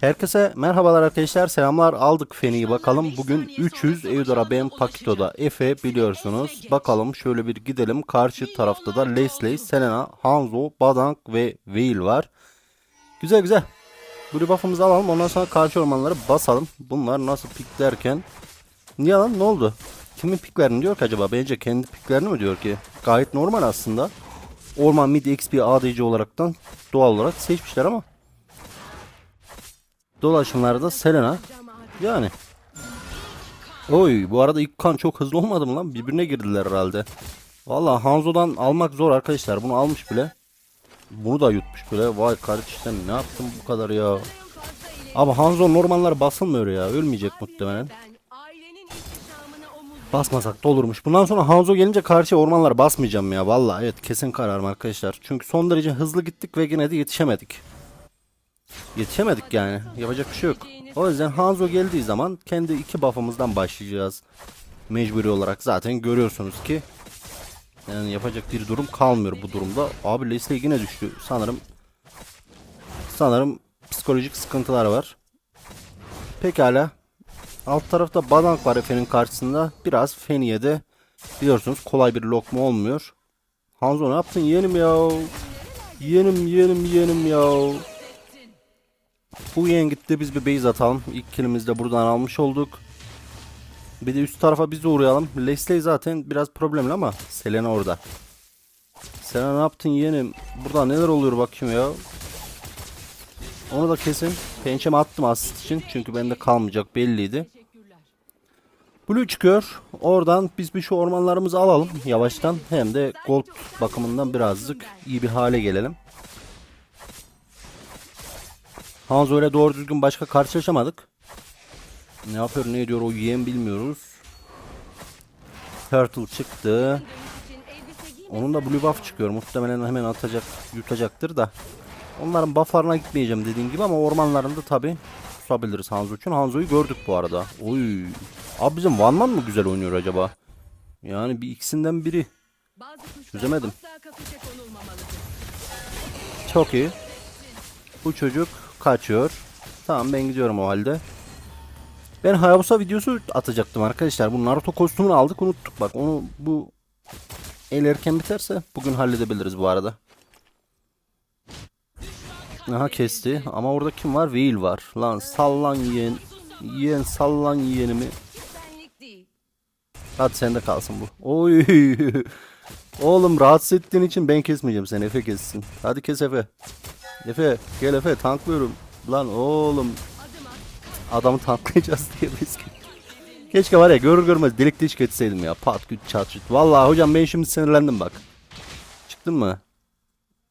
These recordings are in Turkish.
Herkese merhabalar arkadaşlar. Selamlar. Aldık Feni'yi bakalım. Bugün 300 Eudora Ben Pakito'da Efe biliyorsunuz. Bakalım şöyle bir gidelim. Karşı tarafta da Leslie, Selena, Hanzo, Badang ve Veil var. Güzel güzel. Bu buff'ımızı alalım. Ondan sonra karşı ormanları basalım. Bunlar nasıl piklerken. Niye lan ne oldu? Kimin piklerini diyor ki acaba? Bence kendi piklerini mi diyor ki? Gayet normal aslında. Orman mid XP ADC olaraktan doğal olarak seçmişler ama dolaşımlarda Selena. Yani. Oy bu arada ilk kan çok hızlı olmadı mı lan? Birbirine girdiler herhalde. Valla Hanzo'dan almak zor arkadaşlar. Bunu almış bile. Bunu da yutmuş bile. Vay kardeşim ne yaptın bu kadar ya. Ama Hanzo normaller basılmıyor ya. Ölmeyecek muhtemelen. Basmasak da olurmuş. Bundan sonra Hanzo gelince karşı ormanlar basmayacağım ya. Valla evet kesin kararım arkadaşlar. Çünkü son derece hızlı gittik ve yine de yetişemedik. Yetişemedik yani. Yapacak bir şey yok. O yüzden Hanzo geldiği zaman kendi iki buff'ımızdan başlayacağız. Mecburi olarak zaten görüyorsunuz ki yani yapacak bir durum kalmıyor bu durumda. Abi Leslie yine düştü. Sanırım sanırım psikolojik sıkıntılar var. Pekala. Alt tarafta Badank var Efe'nin karşısında. Biraz Feni'ye de biliyorsunuz kolay bir lokma olmuyor. Hanzo ne yaptın yeğenim ya? Yeğenim yeğenim yeğenim ya. Bu yeğen gitti biz bir base atalım. İlk killimizi de buradan almış olduk. Bir de üst tarafa biz de uğrayalım. Leslie zaten biraz problemli ama Selena orada. Selena ne yaptın yeğenim? Burada neler oluyor bakayım ya. Onu da kesin. Pençeme attım asist için. Çünkü bende kalmayacak belliydi. Blue çıkıyor. Oradan biz bir şu ormanlarımızı alalım yavaştan. Hem de gold bakımından birazcık iyi bir hale gelelim. Hanzo ile doğru düzgün başka karşılaşamadık. Ne yapıyor ne ediyor o yeğen bilmiyoruz. Turtle çıktı. Onun da blue buff çıkıyor. Muhtemelen hemen atacak, yutacaktır da. Onların bufflarına gitmeyeceğim dediğim gibi ama ormanlarında tabi tutabiliriz Hanzo için. Hanzo'yu gördük bu arada. Oy. Abi bizim One Man mı güzel oynuyor acaba? Yani bir ikisinden biri. Çözemedim. Çok iyi. Bu çocuk kaçıyor. Tamam ben gidiyorum o halde. Ben Hayabusa videosu atacaktım arkadaşlar. Bu Naruto kostümünü aldık unuttuk bak. Onu bu el erken biterse bugün halledebiliriz bu arada. Aha kesti. Ama orada kim var? Veil var. Lan sallan yeğen. Yeğen sallan yeğenimi. Hadi sende kalsın bu. Oy. Oğlum rahatsız ettiğin için ben kesmeyeceğim seni. Efe kessin. Hadi kes Efe. Efe gel Efe tanklıyorum. Lan oğlum. Adamı tanklayacağız diye biz. Keşke var ya görür görmez delik deşik etseydim ya. Pat güç çat çut. Vallahi hocam ben şimdi sinirlendim bak. Çıktın mı?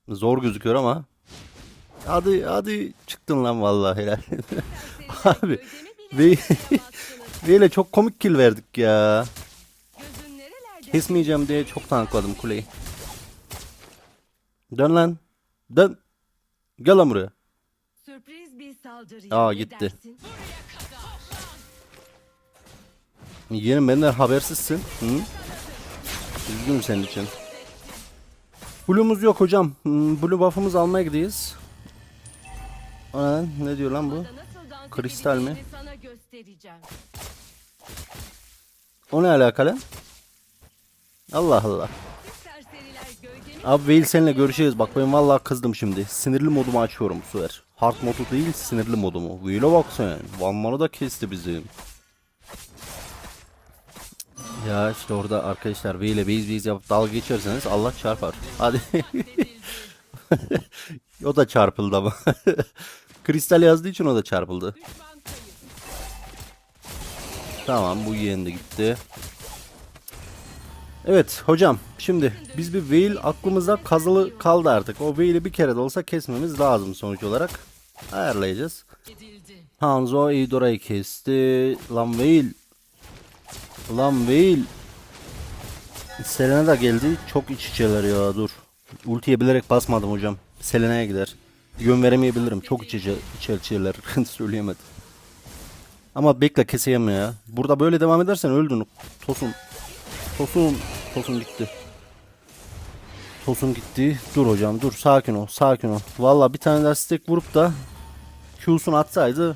Zor gözüküyor ama. Hadi hadi çıktın lan vallahi helal. Abi ve Veyle çok komik kill verdik ya. Kesmeyeceğim diye çok tankladım kuleyi. Dön lan. Dön. Gel lan buraya. Sürpriz bir saldırı. Aa, gitti. Yeğenim benden habersizsin. Hı? Üzgünüm senin için. Blue'umuz yok hocam. Blue buff'ımızı almaya gidiyiz. Aa, ne diyor lan bu? Kristal mi? O ne alakalı? Allah Allah. Abi Veil seninle görüşeceğiz. Bak ben vallahi kızdım şimdi. Sinirli modumu açıyorum bu sefer. Hard modu değil sinirli modumu. Veil'e bak sen. Vanmanı da kesti bizim. Ya işte orada arkadaşlar Veil'e base base yapıp dalga geçerseniz Allah çarpar. Hadi. o da çarpıldı ama. Kristal yazdığı için o da çarpıldı. Tamam bu yeğen de gitti. Evet hocam şimdi biz bir Veil aklımızda kazılı kaldı artık. O Veil'i bir kere de olsa kesmemiz lazım sonuç olarak. Ayarlayacağız. Hanzo Eudora'yı kesti. Lan Veil. Lan Veil. Selena da geldi. Çok iç içeler ya dur. Ultiye bilerek basmadım hocam. Selena'ya gider. Yön veremeyebilirim. Çok iç içe, iç içeler. Söyleyemedim. Ama bekle keseyim ya. Burada böyle devam edersen öldün. Tosun. Tosun. Tosun gitti. Tosun gitti. Dur hocam dur. Sakin ol. Sakin ol. Valla bir tane daha stack vurup da Q Q'sunu atsaydı ya,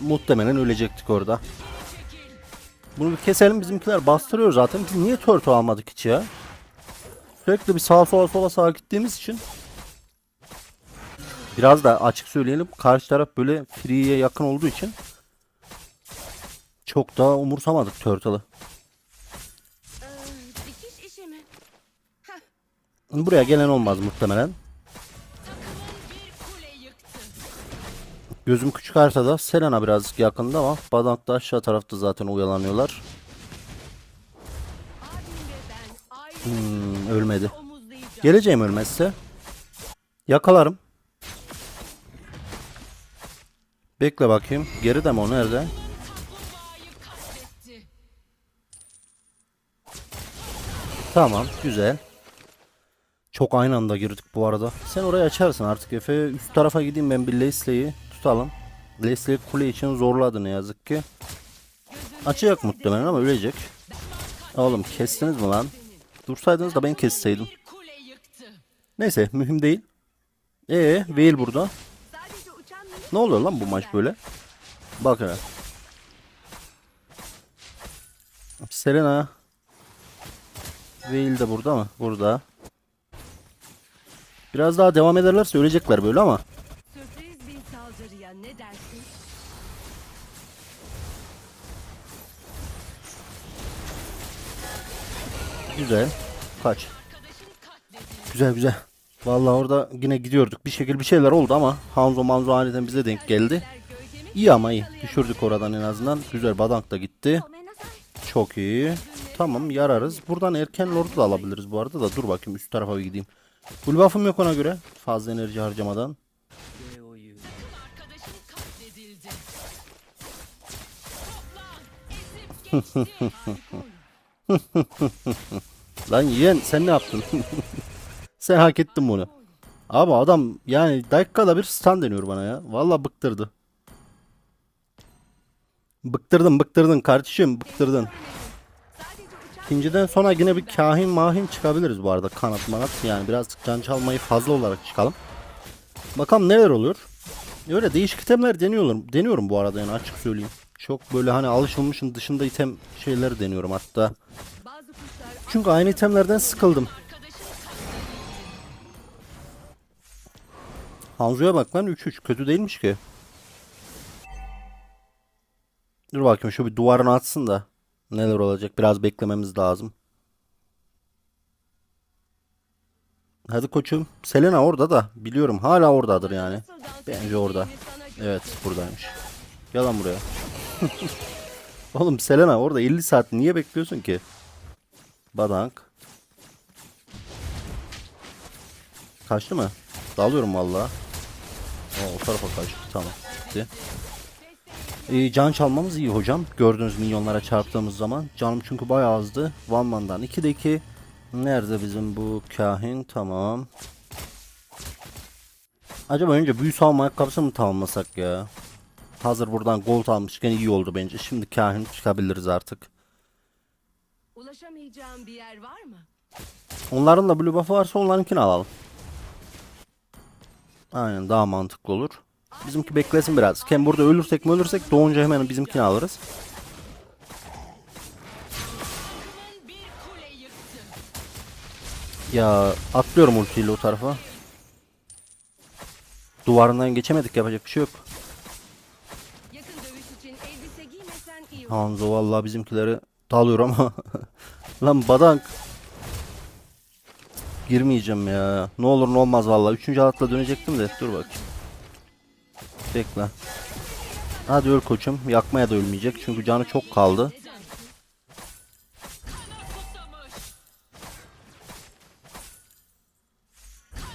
muhtemelen ölecektik orada. Bunu bir keselim bizimkiler bastırıyor zaten. Biz niye turtle almadık hiç ya? Sürekli bir sağa sola sola sağa gittiğimiz için. Biraz da açık söyleyelim. Karşı taraf böyle free'ye yakın olduğu için çok da umursamadık turtle'ı. Ee, dikiş işi mi? Buraya gelen olmaz muhtemelen. Gözüm küçük haritada Selena birazcık yakında ama Badant da aşağı tarafta zaten ayrı Hmm, ölmedi. Geleceğim ölmezse. Yakalarım. Bekle bakayım. Geride mi o nerede? Tamam güzel. Çok aynı anda girdik bu arada. Sen orayı açarsın artık Efe. Üst tarafa gideyim ben bir Leslie'yi tutalım. Leslie kule için zorladı ne yazık ki. Açacak muhtemelen ama ölecek. Oğlum kestiniz mi lan? Dursaydınız da ben kesseydim. Neyse mühim değil. Ee, Veil burada. Ne oluyor lan bu maç böyle? Bak hele. Selena. Veil de burada mı? Burada. Biraz daha devam ederlerse ölecekler böyle ama. sürpriz bir saldırıya ne dersin? Güzel. Kaç. Güzel güzel. Vallahi orada yine gidiyorduk. Bir şekilde bir şeyler oldu ama Hanzo Manzo aniden bize denk geldi. İyi ama iyi. Düşürdük oradan en azından. Güzel Badank da gitti. Çok iyi. Tamam yararız. Buradan erken lord'u da alabiliriz bu arada da. Dur bakayım üst tarafa bir gideyim. Full buff'ım yok ona göre. Fazla enerji harcamadan. Lan yeğen sen ne yaptın? sen hak ettin bunu. Abi adam yani dakikada bir stun deniyor bana ya. Vallahi bıktırdı. Bıktırdın bıktırdın kardeşim bıktırdın. İkinciden sonra yine bir kahin mahin çıkabiliriz bu arada kanat manat yani birazcık can çalmayı fazla olarak çıkalım. Bakalım neler olur. Öyle değişik itemler deniyorum. Deniyorum bu arada yani açık söyleyeyim. Çok böyle hani alışılmışın dışında item şeyleri deniyorum hatta. Çünkü aynı itemlerden sıkıldım. Hanzo'ya bak lan 3-3 kötü değilmiş ki. Dur bakayım şu bir duvarını atsın da neler olacak biraz beklememiz lazım. Hadi koçum. Selena orada da biliyorum hala oradadır yani. Bence orada. Evet buradaymış. Gel lan buraya. Oğlum Selena orada 50 saat niye bekliyorsun ki? Badank. Kaçtı mı? Dalıyorum valla. O tarafa kaçtı tamam. Gitti. Ee, can çalmamız iyi hocam. Gördüğünüz milyonlara çarptığımız zaman. Canım çünkü bayağı azdı. One man'dan 2'de 2. Nerede bizim bu kahin? Tamam. Acaba önce büyü savunma ayakkabısı mı tamamlasak ya? Hazır buradan gold almışken iyi oldu bence. Şimdi kahin çıkabiliriz artık. Ulaşamayacağım bir yer var mı? Onların da blue buff'ı varsa onlarınkini alalım. Aynen daha mantıklı olur. Bizimki beklesin biraz. Hem burada ölürsek mi ölürsek doğunca hemen bizimkini alırız. Ya atlıyorum ultiyle o tarafa. Duvarından geçemedik yapacak bir şey yok. Hanzo vallahi bizimkileri dalıyor ama. Lan badank. Girmeyeceğim ya. Ne olur ne olmaz vallahi. Üçüncü halatla dönecektim de. Dur bakayım. Bekle. Hadi öl koçum. Yakmaya da ölmeyecek. Çünkü canı çok kaldı.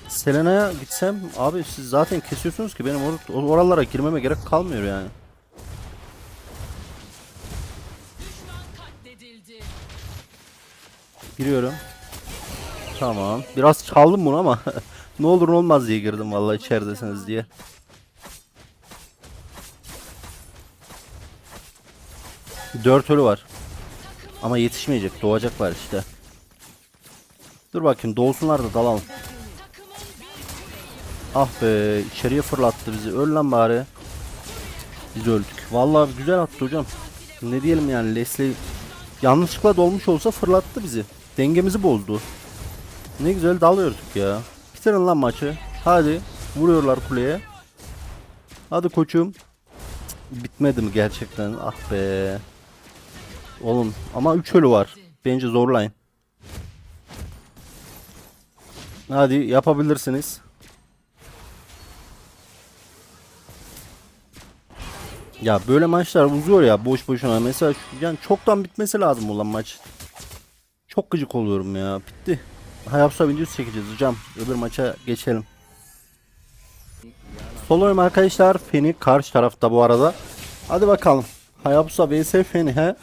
Selena'ya gitsem abi siz zaten kesiyorsunuz ki benim or- oralara girmeme gerek kalmıyor yani. Giriyorum. Tamam. Biraz çaldım bunu ama ne olur ne olmaz diye girdim vallahi içeridesiniz diye. Dört ölü var. Ama yetişmeyecek. Doğacaklar işte. Dur bakayım doğsunlar da dalalım. Ah be içeriye fırlattı bizi. Öl lan bari. Biz öldük. Vallahi güzel attı hocam. Ne diyelim yani Leslie yanlışlıkla dolmuş olsa fırlattı bizi. Dengemizi bozdu. Ne güzel dalıyorduk ya. Bitirin lan maçı. Hadi. Vuruyorlar kuleye. Hadi koçum. Bitmedi mi gerçekten? Ah be. Oğlum ama 3 ölü var. Bence zorlayın. Hadi yapabilirsiniz. Ya böyle maçlar uzuyor ya boş boşuna. Mesela şu- yani çoktan bitmesi lazım olan maç. Çok gıcık oluyorum ya. Bitti. Hayapsa videosu çekeceğiz hocam. Öbür maça geçelim. Solo'yum arkadaşlar. Feni karşı tarafta bu arada. Hadi bakalım. Hayabusa vs Feni he.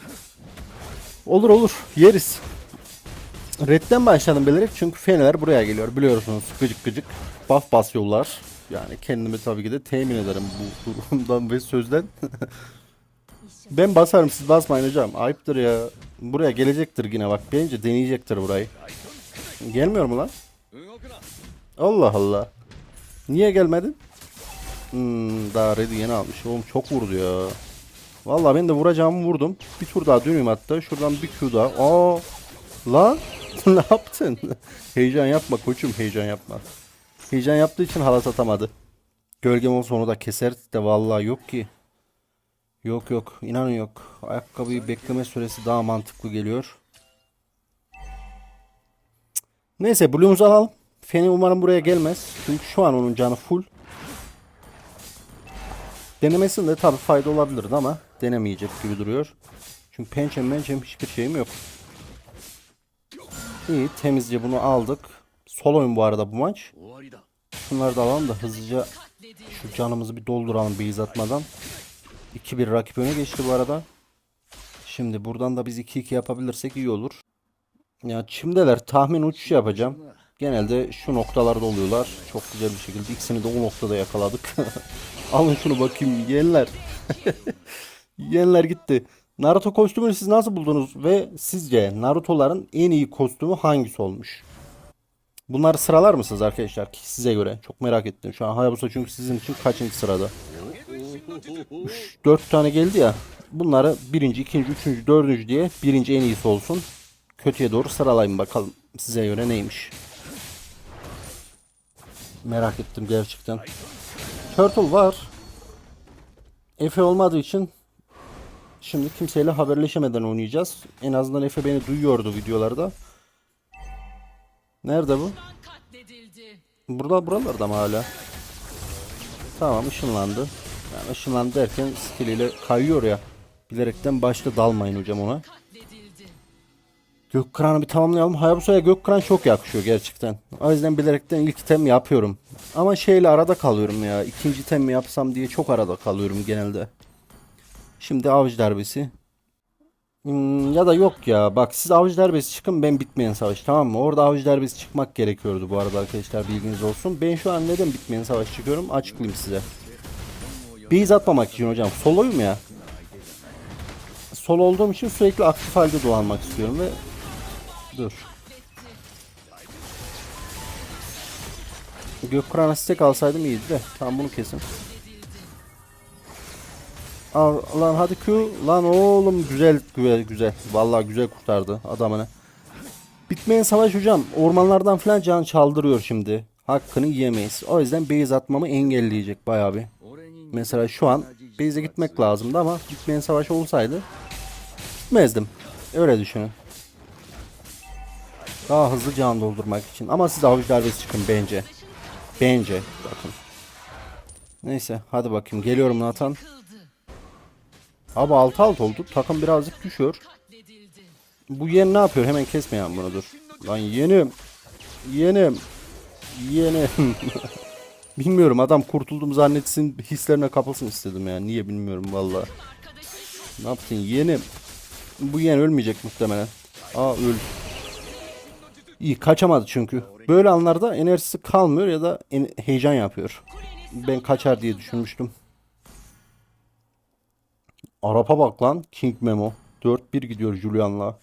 Olur olur. Yeriz. Red'den başlayalım bilerek çünkü Feniler buraya geliyor biliyorsunuz gıcık gıcık buff basıyorlar. Yani kendimi tabii ki de temin ederim bu durumdan ve sözden. ben basarım siz basmayın hocam. Ayıptır ya. Buraya gelecektir yine bak. Bence deneyecektir burayı. Gelmiyor mu lan? Allah Allah. Niye gelmedin? Hmm, daha Red'i yeni almış. Oğlum çok vurdu ya. Vallahi ben de vuracağımı vurdum. Bir tur daha döneyim hatta. Şuradan bir Q daha. Aa! Lan! ne yaptın? heyecan yapma koçum heyecan yapma. Heyecan yaptığı için halat atamadı. Gölgem olsa onu da keser de vallahi yok ki. Yok yok inanın yok. Ayakkabıyı bekleme süresi daha mantıklı geliyor. Neyse Blue'umuzu alalım. Feni umarım buraya gelmez. Çünkü şu an onun canı full. Denemesinde tabii fayda olabilirdi ama denemeyecek gibi duruyor. Çünkü pençem mençem hiçbir şeyim yok. İyi temizce bunu aldık. Sol oyun bu arada bu maç. Şunları da alalım da hızlıca şu canımızı bir dolduralım base atmadan. 2-1 rakip öne geçti bu arada. Şimdi buradan da biz 2-2 yapabilirsek iyi olur. Ya çimdeler tahmin uçuşu yapacağım. Genelde şu noktalarda oluyorlar. Çok güzel bir şekilde ikisini de o noktada yakaladık. Alın şunu bakayım yeğenler. yeğenler gitti. Naruto kostümünü siz nasıl buldunuz ve sizce Naruto'ların en iyi kostümü hangisi olmuş? Bunları sıralar mısınız arkadaşlar size göre? Çok merak ettim. Şu an Hayabusa çünkü sizin için kaçıncı sırada? 4 tane geldi ya. Bunları birinci, ikinci, üçüncü, dördüncü diye birinci en iyisi olsun. Kötüye doğru sıralayın bakalım size göre neymiş. Merak ettim gerçekten. Turtle var. Efe olmadığı için şimdi kimseyle haberleşemeden oynayacağız. En azından Efe beni duyuyordu videolarda. Nerede bu? Burada buralarda mı hala? Tamam ışınlandı. Yani ışınlandı derken skill ile kayıyor ya. Bilerekten başta dalmayın hocam ona. Gökkıran'ı bir tamamlayalım. Hayabusa'ya Gökkıran çok yakışıyor gerçekten. O yüzden bilerekten ilk item yapıyorum. Ama şeyle arada kalıyorum ya. İkinci item mi yapsam diye çok arada kalıyorum genelde. Şimdi avcı darbesi. Hmm, ya da yok ya. Bak siz avcı darbesi çıkın ben bitmeyen savaş tamam mı? Orada avcı darbesi çıkmak gerekiyordu bu arada arkadaşlar bilginiz olsun. Ben şu an neden bitmeyen savaş çıkıyorum açıklayayım size. Base atmamak için hocam. Soloyum ya. Sol olduğum için sürekli aktif halde dolanmak istiyorum ve dur. Gökkıran'a stack alsaydım iyiydi de. Tamam bunu kesin. Lan hadi Q. Lan oğlum güzel güzel güzel. Vallahi güzel kurtardı adamını. Bitmeyen savaş hocam. Ormanlardan falan can çaldırıyor şimdi. Hakkını yiyemeyiz. O yüzden base atmamı engelleyecek bayağı bir. Mesela şu an base'e gitmek lazımdı ama bitmeyen savaş olsaydı gitmezdim. Öyle düşünün. Daha hızlı can doldurmak için. Ama siz avuç darbesi çıkın bence. Bence. Bakın. Neyse hadi bakayım. Geliyorum Nathan. Abi 6 alt oldu. Takım birazcık düşüyor. Bu yen ne yapıyor? Hemen kesmeyen bunu dur. Lan yenim. Yenim. Yenim. bilmiyorum adam kurtuldum zannetsin hislerine kapılsın istedim ya. Niye bilmiyorum valla. Ne yaptın yenim? Bu yen ölmeyecek muhtemelen. Aa öl. İyi kaçamadı çünkü. Böyle anlarda enerjisi kalmıyor ya da heyecan yapıyor. Ben kaçar diye düşünmüştüm. Arap'a bak lan King Memo. 4-1 gidiyor Julian'la.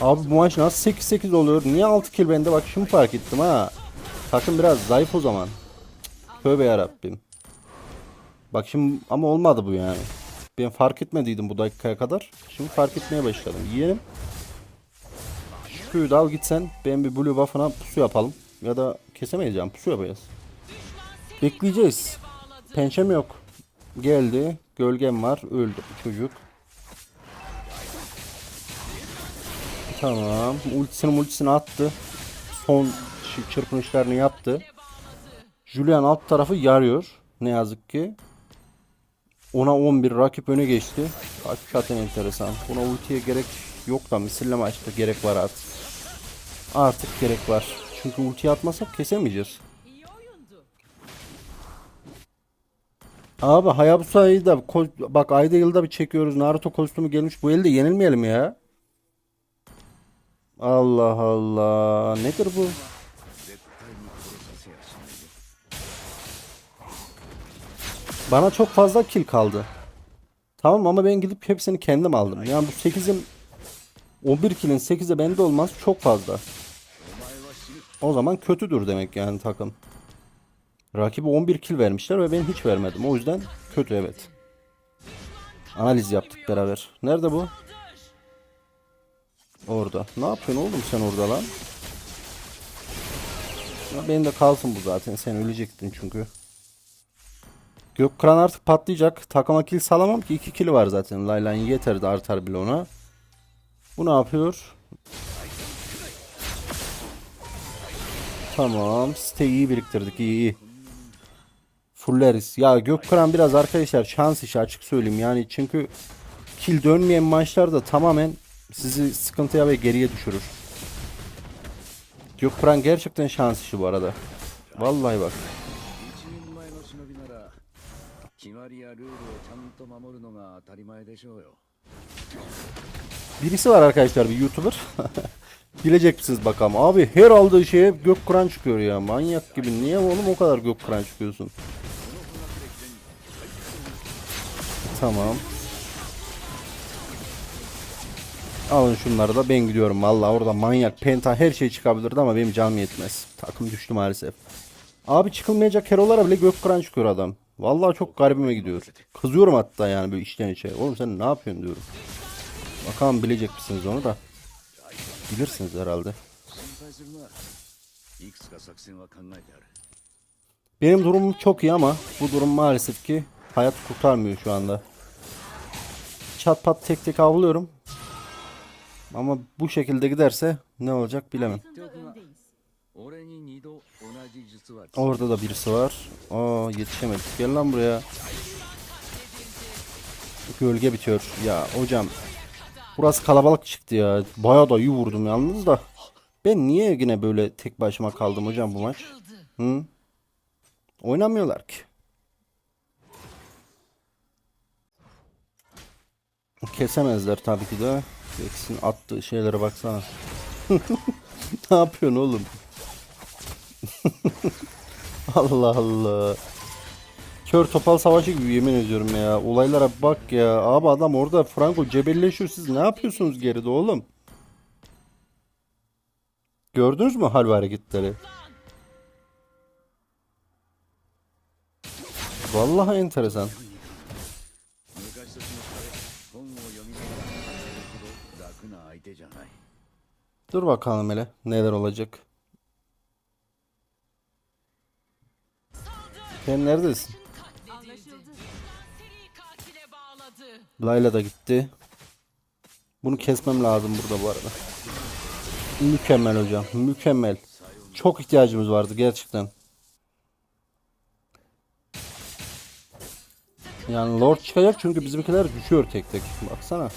Abi bu maç nasıl 8-8 oluyor? Niye 6 kill bende? Bak şimdi fark ettim ha. Takım biraz zayıf o zaman. Tövbe yarabbim. Bak şimdi ama olmadı bu yani. Ben fark etmediydim bu dakikaya kadar. Şimdi fark etmeye başladım. Yiyelim. Şu köyü de al gitsen ben bir blue buff'ına pusu yapalım. Ya da kesemeyiz yani pusu yapacağız. Bekleyeceğiz. Pençem yok. Geldi. Gölgem var. Öldü çocuk. Tamam. Ultisini multisini attı. Son çırpınışlarını yaptı. Julian alt tarafı yarıyor. Ne yazık ki. Ona 11 rakip öne geçti. Hakikaten enteresan. Buna ultiye gerek yok da misille maçta gerek var artık. Artık gerek var. Çünkü ulti atmasak kesemeyeceğiz. Abi Hayabusa'yı da bak ayda yılda bir çekiyoruz. Naruto kostümü gelmiş. Bu elde yenilmeyelim ya. Allah Allah. Nedir bu? Bana çok fazla kill kaldı. Tamam ama ben gidip hepsini kendim aldım. Yani bu 8'in 11 kill'in 8'e bende olmaz çok fazla. O zaman kötüdür demek yani takım. Rakibi 11 kill vermişler ve ben hiç vermedim. O yüzden kötü evet. Analiz yaptık beraber. Nerede bu? Orada. Ne yapıyorsun oğlum sen orada lan? Ya benim de kalsın bu zaten. Sen ölecektin çünkü. Gökkıran artık patlayacak. Takıma kill salamam ki 2 kill var zaten. Laylan yeter de artar bile ona. Bu ne yapıyor? Tamam. Siteyi iyi biriktirdik. iyi iyi fulleriz. Ya Gökkuran biraz arkadaşlar şans işi açık söyleyeyim. Yani çünkü kill dönmeyen maçlarda tamamen sizi sıkıntıya ve geriye düşürür. Gökkuran gerçekten şans işi bu arada. Vallahi bak. Birisi var arkadaşlar bir YouTuber. Bilecek misiniz bakalım. Abi her aldığı şeye gök kuran çıkıyor ya. Manyak gibi. Niye oğlum o kadar gök kuran çıkıyorsun? Tamam. Alın şunları da ben gidiyorum valla orada manyak penta her şey çıkabilirdi ama benim canım yetmez. Takım düştü maalesef. Abi çıkılmayacak herolara bile gök kıran çıkıyor adam. Vallahi çok garibime gidiyor. Kızıyorum hatta yani böyle içten içe. Oğlum sen ne yapıyorsun diyorum. Bakalım bilecek misiniz onu da. Bilirsiniz herhalde. Benim durumum çok iyi ama bu durum maalesef ki hayat kurtarmıyor şu anda. Çat pat tek tek avlıyorum. Ama bu şekilde giderse ne olacak bilemem. Orada da birisi var. Aa yetişemedik. Gel lan buraya. Gölge bitiyor. Ya hocam. Burası kalabalık çıktı ya. Baya da iyi vurdum yalnız da. Ben niye yine böyle tek başıma kaldım hocam bu maç? Hı? Oynamıyorlar ki. Kesemezler tabii ki de. Rex'in attığı şeylere baksana. ne yapıyorsun oğlum? Allah Allah. Kör topal savaşı gibi yemin ediyorum ya. Olaylara bak ya. Abi adam orada Franco cebelleşiyor. Siz ne yapıyorsunuz geride oğlum? Gördünüz mü hal ve hareketleri? Vallahi enteresan. Dur bakalım hele neler olacak. Sen neredesin? Layla da gitti. Bunu kesmem lazım burada bu arada. Mükemmel hocam. Mükemmel. Çok ihtiyacımız vardı gerçekten. Yani Lord çıkacak çünkü bizimkiler düşüyor tek tek. Baksana.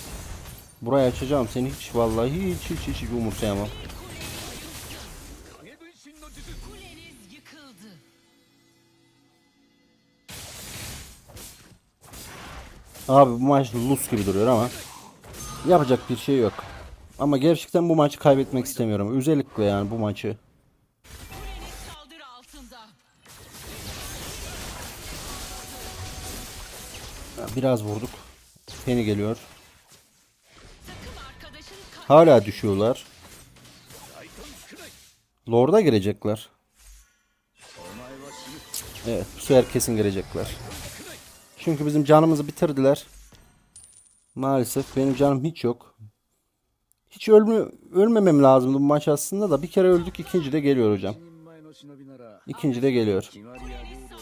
Burayı açacağım seni hiç vallahi hiç hiç hiç, umursayamam. Abi bu maç lus gibi duruyor ama yapacak bir şey yok. Ama gerçekten bu maçı kaybetmek istemiyorum. Özellikle yani bu maçı. Biraz vurduk. Feni geliyor. Hala düşüyorlar. Lord'a girecekler. Evet bu sefer kesin girecekler. Çünkü bizim canımızı bitirdiler. Maalesef benim canım hiç yok. Hiç ölme, ölmemem lazımdı bu maç aslında da bir kere öldük ikinci de geliyor hocam. İkinci de geliyor.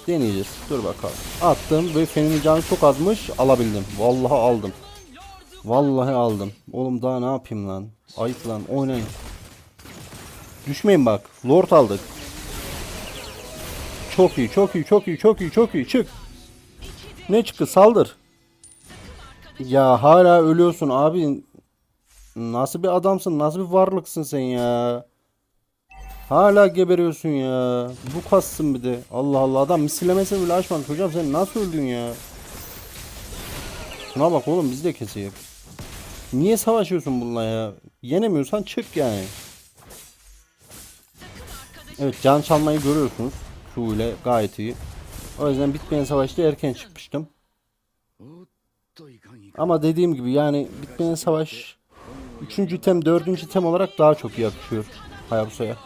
Deneyeceğiz. Dur bakalım. Attım ve Fen'in canı çok azmış. Alabildim. Vallahi aldım. Vallahi aldım. Oğlum daha ne yapayım lan? Ayıp lan. Oynayın. Düşmeyin bak. Lord aldık. Çok iyi, çok iyi, çok iyi, çok iyi, çok iyi. Çık. Ne çıktı? Saldır. Ya hala ölüyorsun abi. Nasıl bir adamsın? Nasıl bir varlıksın sen ya? Hala geberiyorsun ya. Bu kassın bir de. Allah Allah adam misillemesini bile açmamış. Hocam sen nasıl öldün ya? Şuna bak oğlum biz de keseyim. Niye savaşıyorsun bununla ya? Yenemiyorsan çık yani. Evet can çalmayı görüyorsunuz. Su ile gayet iyi. O yüzden bitmeyen savaşta erken çıkmıştım. Ama dediğim gibi yani bitmeyen savaş 3. tem 4. tem olarak daha çok yakışıyor Hayabusa'ya.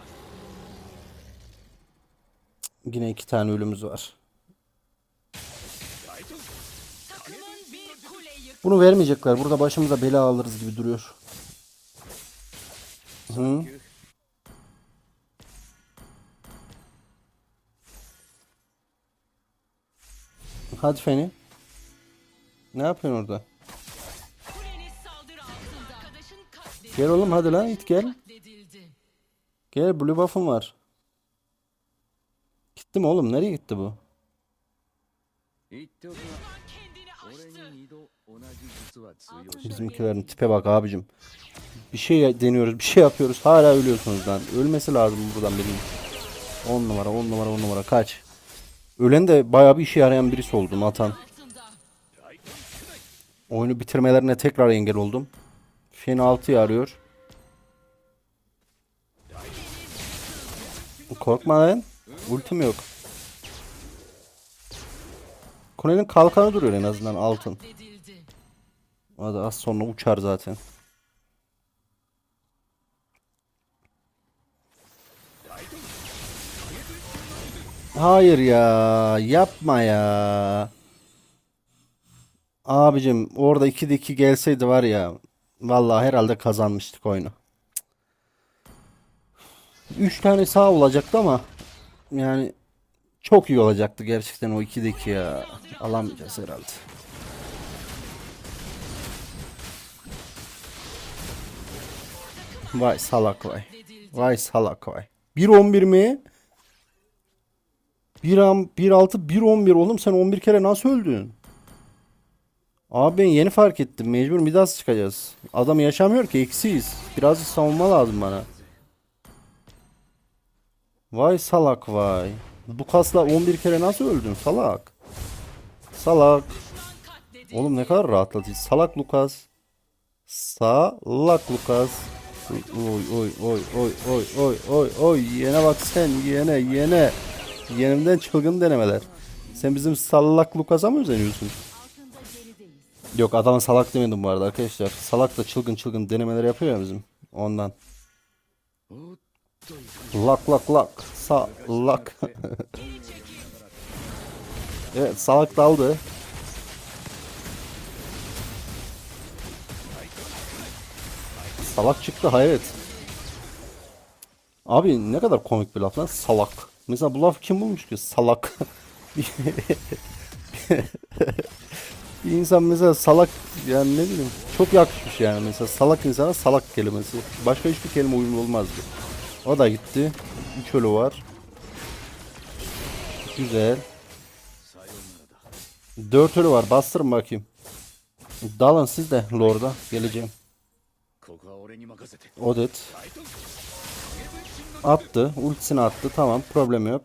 Yine iki tane ölümümüz var. Bunu vermeyecekler. Burada başımıza bela alırız gibi duruyor. Hı. Hadi Feni. Ne yapıyorsun orada? Gel oğlum hadi lan it gel. Gel blue buff'ım var. Gitti mi oğlum? Nereye gitti bu? Bizimkilerin tipe bak abicim. Bir şey deniyoruz, bir şey yapıyoruz. Hala ölüyorsunuz lan. Ölmesi lazım buradan birinin. 10 numara, 10 numara, 10 numara kaç. Ölen de bayağı bir işe yarayan birisi oldum atan. Oyunu bitirmelerine tekrar engel oldum. Feni 6'yı arıyor. Korkma lan. Ultim yok. Kulenin kalkanı duruyor en azından altın. O az sonra uçar zaten. Hayır ya. Yapma ya. Abicim orada 2'de 2 gelseydi var ya. Vallahi herhalde kazanmıştık oyunu. 3 tane sağ olacaktı ama yani çok iyi olacaktı gerçekten o 2'de 2 ya. Alamayacağız herhalde. Vay salak vay. Vay salak vay. 1-11 mi? 1-6 1-11 oğlum sen 11 kere nasıl öldün? Abi ben yeni fark ettim. Mecbur Midas çıkacağız. Adam yaşamıyor ki eksiyiz. Biraz savunma lazım bana. Vay salak vay. Bu kasla 11 kere nasıl öldün salak? Salak. Oğlum ne kadar rahatlatıcı. Salak Lucas. Salak Lucas. Oy oy oy oy oy oy oy oy yene bak sen yene yene. Yenimden çılgın denemeler. Sen bizim salak Lucas'a mı özeniyorsun? Yok adama salak demedim bu arada arkadaşlar. Salak da çılgın çılgın denemeler yapıyor ya bizim. Ondan. Lak lak lak. Salak. evet salak da daldı. Salak çıktı hayret. Abi ne kadar komik bir laf lan salak. Mesela bu laf kim bulmuş ki salak. bir insan mesela salak yani ne bileyim çok yakışmış yani mesela salak insana salak kelimesi. Başka hiçbir kelime uyumlu olmazdı. O da gitti. 3 ölü var. Güzel. 4 ölü var. Bastırın bakayım. Dalın siz de Lord'a. Geleceğim. Odet. Attı. Ultisini attı. Tamam. Problem yok.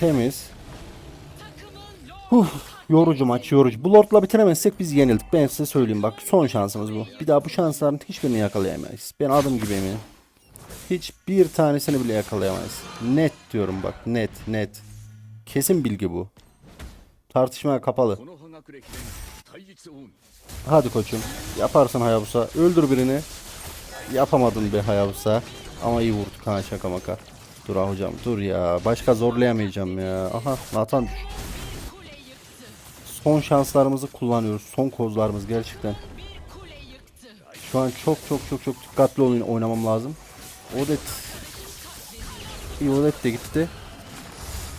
Temiz. Huh. Yorucu maç yorucu. Bu Lord'la bitiremezsek biz yenildik. Ben size söyleyeyim bak son şansımız bu. Bir daha bu şansların hiçbirini yakalayamayız. Ben adım gibi eminim. Hiç bir tanesini bile yakalayamayız. Net diyorum bak net net. Kesin bilgi bu. Tartışmaya kapalı. Hadi koçum. Yaparsın Hayabusa. Öldür birini. Yapamadın be Hayabusa. Ama iyi vurduk ha şaka maka. Dur ha hocam dur ya. Başka zorlayamayacağım ya. Aha Nathan düş. Son şanslarımızı kullanıyoruz. Son kozlarımız gerçekten. Şu an çok çok çok çok dikkatli oyun oynamam lazım. Odet. İyi Odet de gitti.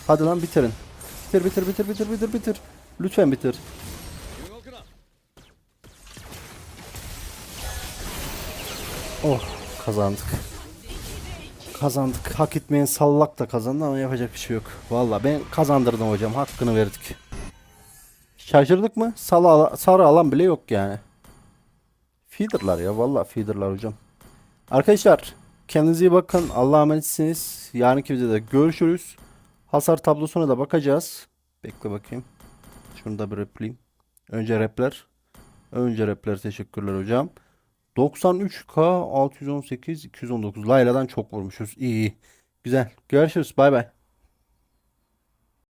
Hadi lan bitirin. Bitir bitir bitir bitir bitir bitir. Lütfen bitir. Oh kazandık. Kazandık. Hak etmeyen sallak da kazandı ama yapacak bir şey yok. Valla ben kazandırdım hocam. Hakkını verdik. Şaşırdık mı? Sarı, ala- sarı alan bile yok yani. Feeder'lar ya valla feeder'lar hocam. Arkadaşlar kendinize iyi bakın. Allah'a emanetsiniz. Yarınki videoda görüşürüz. Hasar tablosuna da bakacağız. Bekle bakayım. Şunu da bir replayayım. Önce repler. Önce repler teşekkürler hocam. 93K 618 219 Layla'dan çok vurmuşuz. İyi. Güzel. Görüşürüz. Bay bay.